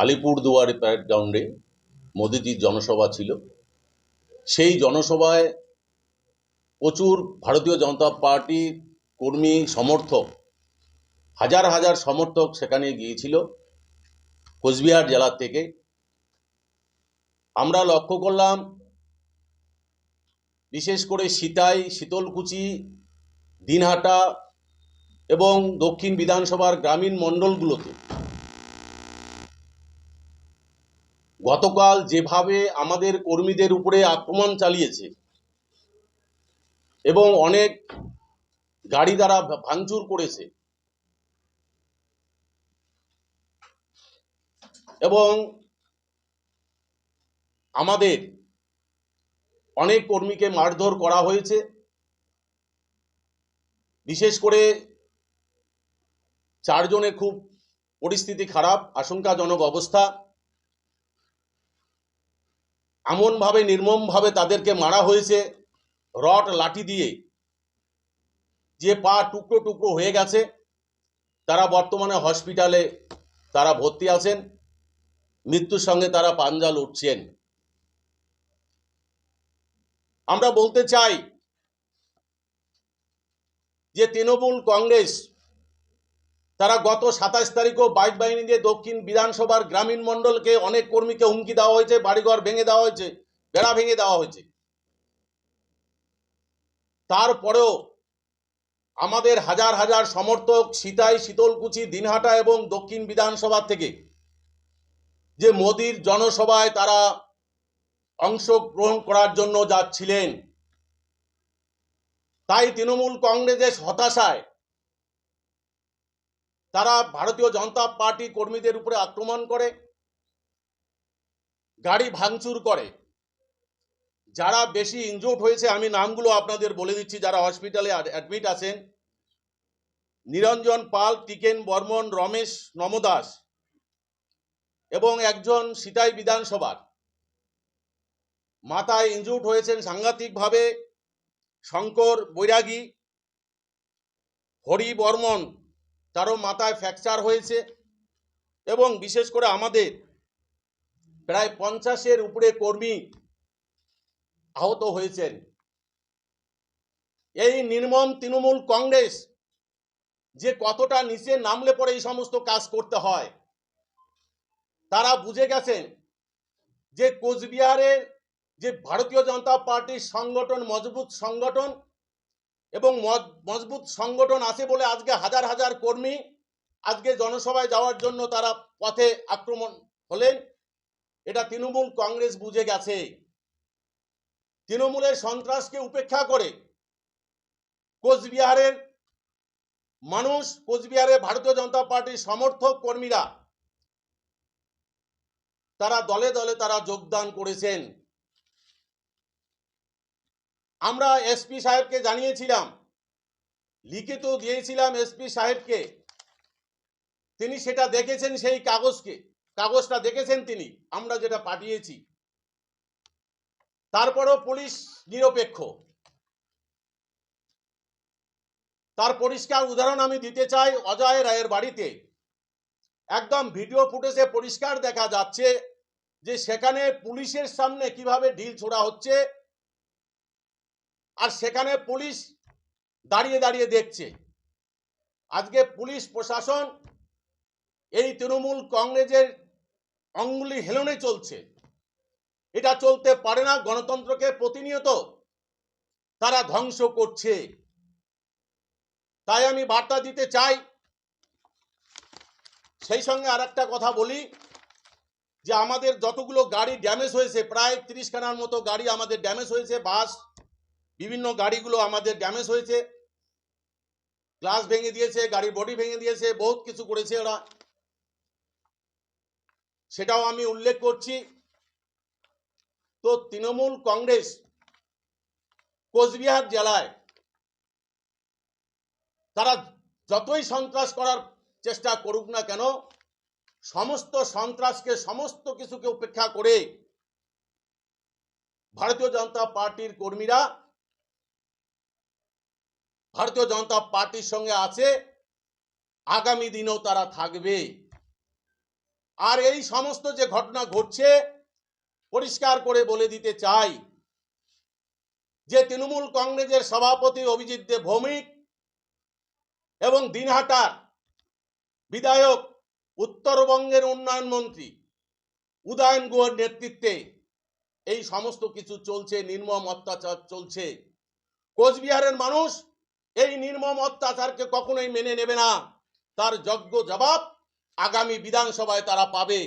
Alipurduar parade গ্রাউন্ডে মোদিজির জনসভা ছিল। সেই জনসভায় প্রচুর ভারতীয় জনতা পার্টি কর্মী, সমর্থক, হাজার হাজার সমর্থক সেখানে গিয়েছিল কোচবিহার জেলার থেকে। আমরা লক্ষ্য করলাম, বিশেষ করে সিতাই, শীতলকুচি, দিনহাটা এবং দক্ষিণ বিধানসভার গ্রামীণ মণ্ডলগুলোতে গতকাল যেভাবে আমাদের কর্মীদের উপরে আক্রমণ চালিয়েছে এবং অনেক গাড়ি দ্বারা ভাঙচুর করেছে এবং আমাদের অনেক কর্মীকে মারধর করা হয়েছে। বিশেষ করে চারজনের খুব পরিস্থিতি খারাপ, আশঙ্কাজনক অবস্থা। এমনভাবে, নির্মমভাবে তাদেরকে মারা হয়েছে, রড, লাঠি দিয়ে। যে পা টুকরো টুকরো হয়ে গেছে, তারা বর্তমানে হসপিটালে তারা ভর্তি আছেন, মৃত্যুর সঙ্গে তারা পাঞ্জা লুটছেন। আমরা বলতে চাই যে তৃণমূল কংগ্রেস তারা গত সাতাশ তারিখও বাইক বাহিনী দিয়ে দক্ষিণ বিধানসভার গ্রামীণ মণ্ডলকে অনেক কর্মীকে হুমকি দেওয়া হয়েছে, বাড়িঘর ভেঙে দেওয়া হয়েছে, বেড়া ভেঙে দেওয়া হয়েছে। তারপরেও আমাদের হাজার হাজার সমর্থক সীতাই, শীতলকুচি, দিনহাটা এবং দক্ষিণ বিধানসভা থেকে যে মোদির জনসভায় তারা অংশগ্রহণ করার জন্য যাচ্ছিলেন, তাই তৃণমূল কংগ্রেসের হতাশায় তারা ভারতীয় জনতা পার্টি কর্মীদের উপরে আক্রমণ করে, গাড়ি ভাঙচুর করে। যারা বেশি ইনজুর্ড হয়েছে, আমি নামগুলো আপনাদের বলে দিচ্ছি, যারা হসপিটালে অ্যাডমিট আছেন। নিরঞ্জন পাল, টিকেন বর্মন, রমেশ নমদাস এবং একজন সিতাই বিধানসভার। মাথায় ইনজুর্ড হয়েছেন সাংঘাতিকভাবে শঙ্কর বৈরাগী, হরি বর্মন। তারও মাথায় ফ্র্যাকচার হয়েছে এবং বিশেষ করে আমাদের প্রায় পঞ্চাশের উপরে কর্মী আহত হয়েছেন। এই নির্মম তৃণমূল কংগ্রেস যে কতটা নিচে নামলে পরে এই সমস্ত কাজ করতে হয়, তারা বুঝে গেছেন যে কোচবিহারের যে ভারতীয় জনতা পার্টির সংগঠন, মজবুত সংগঠন এবং মজ- মজবুত সংগঠন আছে বলে আজকে হাজার হাজার কর্মী আজকে জনসভায় যাওয়ার জন্য তারা পথে আক্রমণ হলেন। এটা তৃণমূল কংগ্রেস বুঝে গেছে। তৃণমূলের সন্ত্রাসকে উপেক্ষা করে কোচবিহারের মানুষ কোচবিহারে ভারতীয় জনতা পার্টির সমর্থক কর্মীরা তারা দলে দলে তারা যোগদান করেছেন। আমরা এসপি সাহেবকে জানিয়েছিলাম। লিখিত দিয়েছিলাম এসপি সাহেবকে। তিনি সেটা দেখেছেন সেই কাগজকে। কাগজটা দেখেছেন তিনি। আমরা যেটা পাঠিয়েছি। তারপরও পুলিশ নিরপেক্ষ। তার পরিষ্কার উদাহরণ আমি দিতে চাই অজয় রায়ের বাড়িতে। একদম ভিডিও ফুটেজে পরিষ্কার দেখা যাচ্ছে যে সেখানে পুলিশের সামনে কীভাবে ঢিল ছোড়া হচ্ছে। আর সেখানে পুলিশ দাঁড়িয়ে দাঁড়িয়ে দেখছে। আজকে পুলিশ প্রশাসন এই তৃণমূল কংগ্রেসের অঙ্গুলি হেলনে চলছে। এটা চলতে পারে না, গণতন্ত্রকে প্রতিনিয়ত তারা ধ্বংস করছে। তাই আমি বার্তা দিতে চাই, সেই সঙ্গে আর একটা কথা বলি, যে আমাদের যতগুলো গাড়ি ড্যামেজ হয়েছে, প্রায় তিরিশ খানার মতো গাড়ি আমাদের ড্যামেজ হয়েছে, বাস বিভিন্ন গাড়িগুলো আমাদের ড্যামেজ হয়েছে। গ্লাস ভেঙে দিয়েছে, গাড়ির বডি ভেঙে দিয়েছে, বহুত কিছু করেছে ওরা। সেটাও আমি উল্লেখ করছি। তো তৃণমূল কংগ্রেস কোচবিহার জেলায় তারা যতই সন্ত্রাস করার চেষ্টা করুক না কেন, সমস্ত সন্ত্রাসকে, সমস্ত কিছুকে উপেক্ষা করে ভারতীয় জনতা পার্টির কর্মীরা ভারতীয় জনতা পার্টির সঙ্গে আছে, আগামী দিনেও তারা থাকবে। আর এই সমস্ত যে ঘটনা ঘটছে, পরিষ্কার করে বলে দিতে চাই যে তৃণমূল কংগ্রেসের সভাপতি অভিজিৎ দেব ভৌমিক এবং দিনহাটার বিধায়ক, উত্তরবঙ্গের উন্নয়ন মন্ত্রী উদয়ন গুহর নেতৃত্বে এই সমস্ত কিছু চলছে, নির্মম অত্যাচার চলছে। কোচবিহারের মানুষ এই নির্মম অত্যাচারকে কখনোই মেনে নেবে না। তার যজ্ঞ জবাব আগামী বিধানসভায় তারা পাবে।